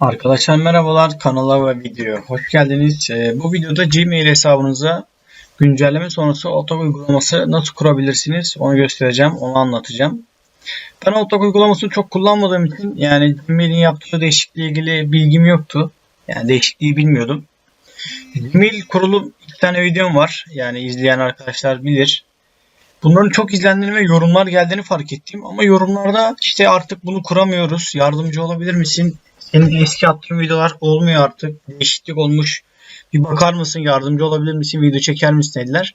Arkadaşlar merhabalar kanala ve videoya hoş geldiniz. Ee, bu videoda Gmail hesabınıza güncelleme sonrası Outlook uygulaması nasıl kurabilirsiniz onu göstereceğim, onu anlatacağım. Ben Outlook uygulamasını çok kullanmadığım için yani Gmail'in yaptığı değişikliği ilgili bilgim yoktu. Yani değişikliği bilmiyordum. Gmail kurulu iki tane videom var. Yani izleyen arkadaşlar bilir. Bunların çok izlendiğini ve yorumlar geldiğini fark ettim. Ama yorumlarda işte artık bunu kuramıyoruz. Yardımcı olabilir misin? Senin eski attığın videolar olmuyor artık. Değişiklik olmuş. Bir bakar mısın? Yardımcı olabilir misin? Video çeker misin dediler.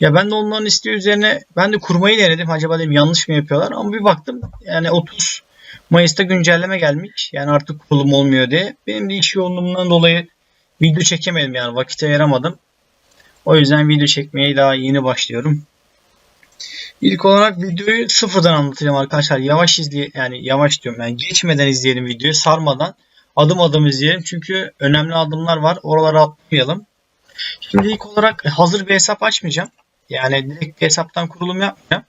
Ya ben de onların isteği üzerine ben de kurmayı denedim. Acaba dedim yanlış mı yapıyorlar? Ama bir baktım yani 30 Mayıs'ta güncelleme gelmiş. Yani artık kurulum olmuyor diye. Benim de iş yoğunluğumdan dolayı video çekemedim yani vakit ayıramadım. O yüzden video çekmeye daha yeni başlıyorum. İlk olarak videoyu sıfırdan anlatacağım arkadaşlar. Yavaş izleye yani yavaş diyorum yani geçmeden izleyelim videoyu sarmadan adım adım izleyelim. Çünkü önemli adımlar var. Oralara atlamayalım. Şimdi ilk olarak hazır bir hesap açmayacağım. Yani direkt bir hesaptan kurulum yapmayacağım.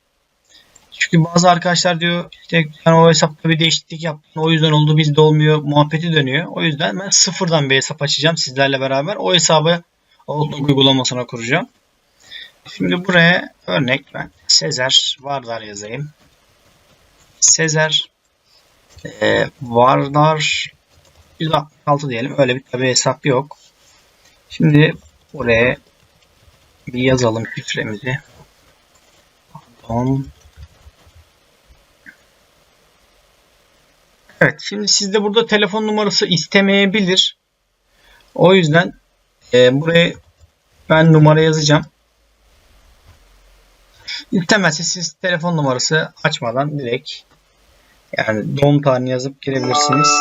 Çünkü bazı arkadaşlar diyor işte yani o hesapta bir değişiklik yaptın o yüzden oldu bizde olmuyor muhabbeti dönüyor. O yüzden ben sıfırdan bir hesap açacağım sizlerle beraber. O hesabı Outlook uygulamasına kuracağım. Şimdi buraya örnek ben Sezer Vardar yazayım. Sezer e, Vardar 166 diyelim. Öyle bir tabi hesap yok. Şimdi buraya bir yazalım şifremizi. Pardon. Evet şimdi sizde burada telefon numarası istemeyebilir. O yüzden e, buraya ben numara yazacağım. İstemezse siz telefon numarası açmadan direkt yani doğum tarihini yazıp girebilirsiniz.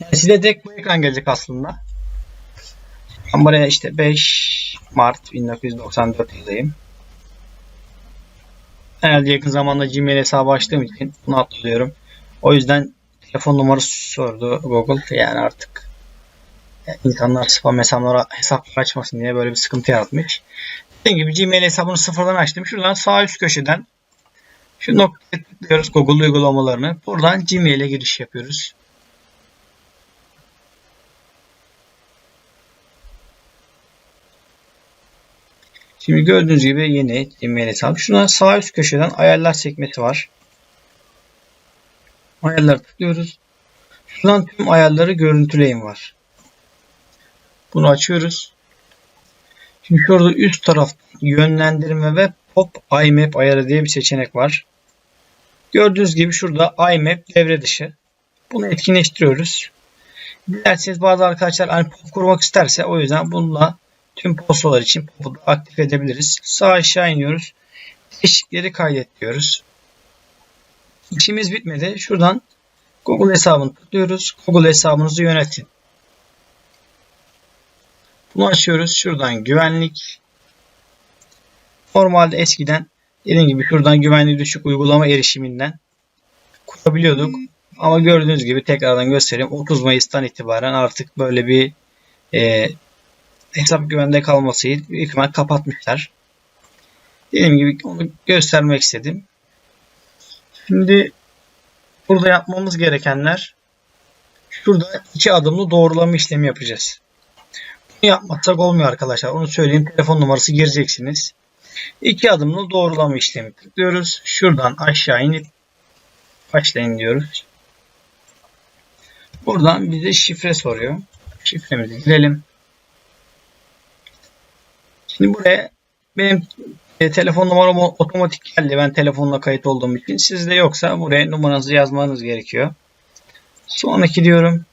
Yani size direkt bu ekran gelecek aslında. Ben buraya işte 5 Mart 1994 yazayım. Herhalde yakın zamanda Gmail hesabı açtığım için bunu atlıyorum. O yüzden telefon numarası sordu Google. Yani artık insanlar spam hesapları, hesaplar açmasın diye böyle bir sıkıntı yaratmış. Dediğim gibi Gmail hesabını sıfırdan açtım. Şuradan sağ üst köşeden şu noktaya tıklıyoruz Google uygulamalarını. Buradan Gmail'e giriş yapıyoruz. Şimdi gördüğünüz gibi yeni Gmail hesabı. Şuradan sağ üst köşeden ayarlar sekmesi var. Ayarlar tıklıyoruz. Şuradan tüm ayarları görüntüleyin var. Bunu açıyoruz. Şimdi şurada üst taraf yönlendirme ve pop IMAP ayarı diye bir seçenek var. Gördüğünüz gibi şurada IMAP devre dışı. Bunu etkinleştiriyoruz. Dilerseniz bazı arkadaşlar hani pop kurmak isterse o yüzden bununla tüm postalar için pop'u aktif edebiliriz. Sağ aşağı iniyoruz. Değişiklikleri kaydet diyoruz. İşimiz bitmedi. Şuradan Google hesabını tıklıyoruz. Google hesabınızı yönetin. Bunu açıyoruz. Şuradan güvenlik. Normalde eskiden dediğim gibi şuradan güvenliği düşük uygulama erişiminden kurabiliyorduk. Ama gördüğünüz gibi tekrardan göstereyim. 30 Mayıs'tan itibaren artık böyle bir e, hesap güvende kalması büyük kapatmışlar. Dediğim gibi onu göstermek istedim. Şimdi burada yapmamız gerekenler şurada iki adımlı doğrulama işlemi yapacağız. Bunu yapmazsak olmuyor arkadaşlar. Onu söyleyeyim. Telefon numarası gireceksiniz. İki adımlı doğrulama işlemi tıklıyoruz. Şuradan aşağı inip başlayın diyoruz. Buradan bize şifre soruyor. Şifremizi girelim. Şimdi buraya benim e, telefon numaram otomatik geldi. Ben telefonla kayıt olduğum için. Sizde yoksa buraya numaranızı yazmanız gerekiyor. Sonraki diyorum.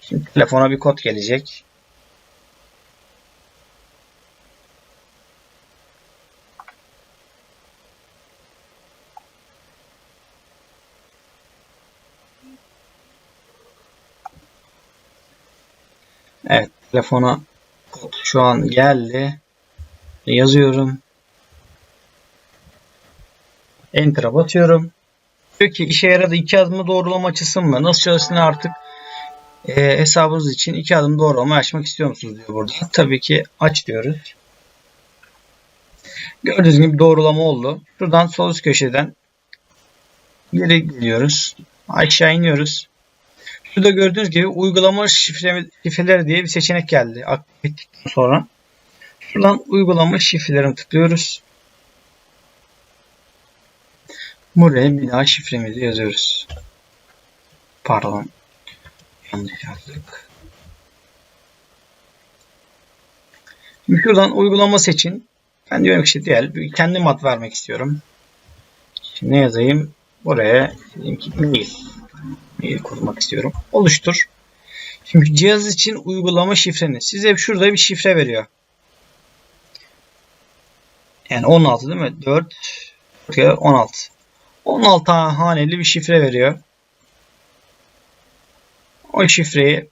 Şimdi telefona bir kod gelecek. Evet telefona kod şu an geldi. Yazıyorum. Enter'a basıyorum. Diyor ki işe yaradı iki adımlı doğrulama açısın mı? Nasıl çalıştığını artık e, hesabınız için iki adım doğrulama açmak istiyor musunuz diyor burada. Tabii ki aç diyoruz. Gördüğünüz gibi doğrulama oldu. Şuradan sol üst köşeden geri geliyoruz. Aşağı iniyoruz. Şurada gördüğünüz gibi uygulama şifre, şifreleri diye bir seçenek geldi. Aktif ettikten sonra. Şuradan uygulama şifrelerini tıklıyoruz. Buraya bir daha şifremizi yazıyoruz. Pardon. Yanlış yazdık. Şimdi şuradan uygulama seçin. Ben diyorum ki işte diğer kendim ad vermek istiyorum. Şimdi ne yazayım? Buraya diyeyim ki mail. Mail kurmak istiyorum. Oluştur. Şimdi cihaz için uygulama şifreni. Size şurada bir şifre veriyor. Yani 16 değil mi? 4 16. 16 haneli bir şifre veriyor. O şifreyi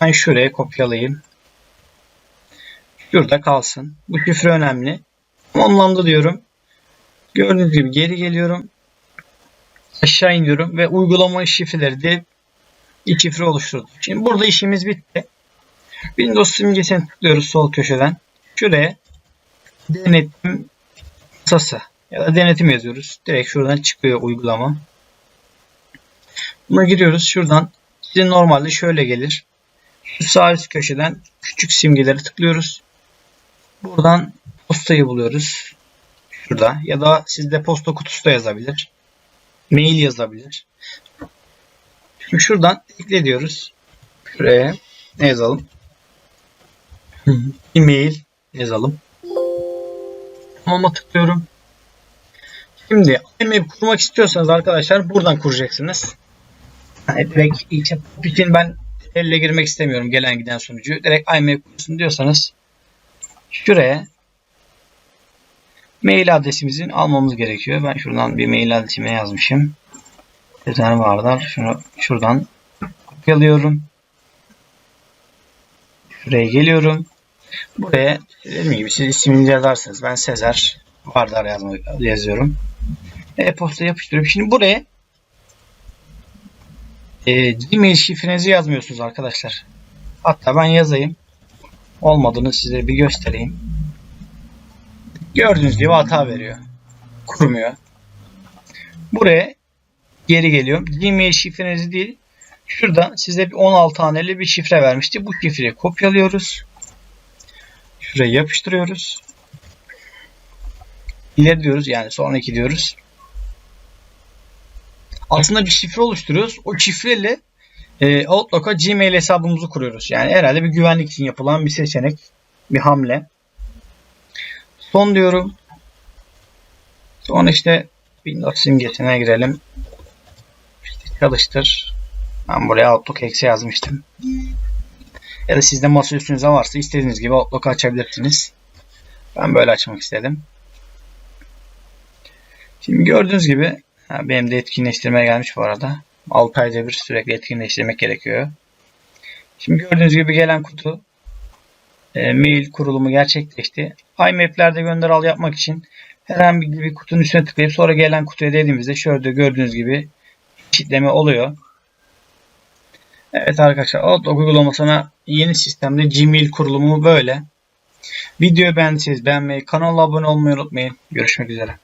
ben şuraya kopyalayayım. Şurada kalsın. Bu şifre önemli. Anlamda diyorum. Gördüğünüz gibi geri geliyorum. Aşağı iniyorum ve uygulama şifreleri diye bir şifre oluşturdum. Şimdi burada işimiz bitti. Windows simgesini tıklıyoruz sol köşeden. Şuraya denetim masası ya da denetim yazıyoruz. Direkt şuradan çıkıyor uygulama. Buna giriyoruz. Şuradan size normalde şöyle gelir. Şu sağ üst köşeden küçük simgeleri tıklıyoruz. Buradan postayı buluyoruz. Şurada. Ya da sizde posta kutusu da yazabilir. Mail yazabilir. Şimdi şuradan ekle diyoruz. Şuraya ne yazalım? E-mail yazalım. Tamam'a tıklıyorum. Şimdi IMAP kurmak istiyorsanız arkadaşlar buradan kuracaksınız. Yani direkt ilk için ben elle girmek istemiyorum gelen giden sunucu. Direkt IMAP kursun diyorsanız şuraya mail adresimizin almamız gerekiyor. Ben şuradan bir mail adresime yazmışım. Bir tane vardır. Şunu şuradan kopyalıyorum. Şuraya geliyorum. Buraya dediğim gibi siz isminizi yazarsınız. Ben Sezer Vardar yazmak, yazıyorum. E-posta yapıştırıyorum. Şimdi buraya e, Gmail şifrenizi yazmıyorsunuz arkadaşlar. Hatta ben yazayım. Olmadığını size bir göstereyim. Gördüğünüz gibi hata veriyor. Kurmuyor. Buraya geri geliyorum. Gmail şifrenizi değil. Şurada size bir 16 haneli bir şifre vermişti. Bu şifreyi kopyalıyoruz. Şuraya yapıştırıyoruz. İleri diyoruz yani sonraki diyoruz. Aslında bir şifre oluşturuyoruz. O şifreyle e, Outlook'a Gmail hesabımızı kuruyoruz. Yani herhalde bir güvenlik için yapılan bir seçenek. Bir hamle. Son diyorum. Sonra işte Windows simgesine girelim. İşte çalıştır. Ben buraya Outlook eksi yazmıştım. Ya da sizde masa üstünüze varsa istediğiniz gibi Outlook açabilirsiniz. Ben böyle açmak istedim. Şimdi gördüğünüz gibi benim de etkinleştirmeye gelmiş bu arada. 6 ayda bir sürekli etkinleştirmek gerekiyor. Şimdi gördüğünüz gibi gelen kutu e, mail kurulumu gerçekleşti. IMAP'lerde gönder al yapmak için herhangi bir kutunun üstüne tıklayıp sonra gelen kutuya dediğimizde şöyle gördüğünüz gibi eşitleme oluyor. Evet arkadaşlar Outlook uygulamasına yeni sistemde Gmail kurulumu böyle. Videoyu beğendiyseniz beğenmeyi, kanala abone olmayı unutmayın. Görüşmek üzere.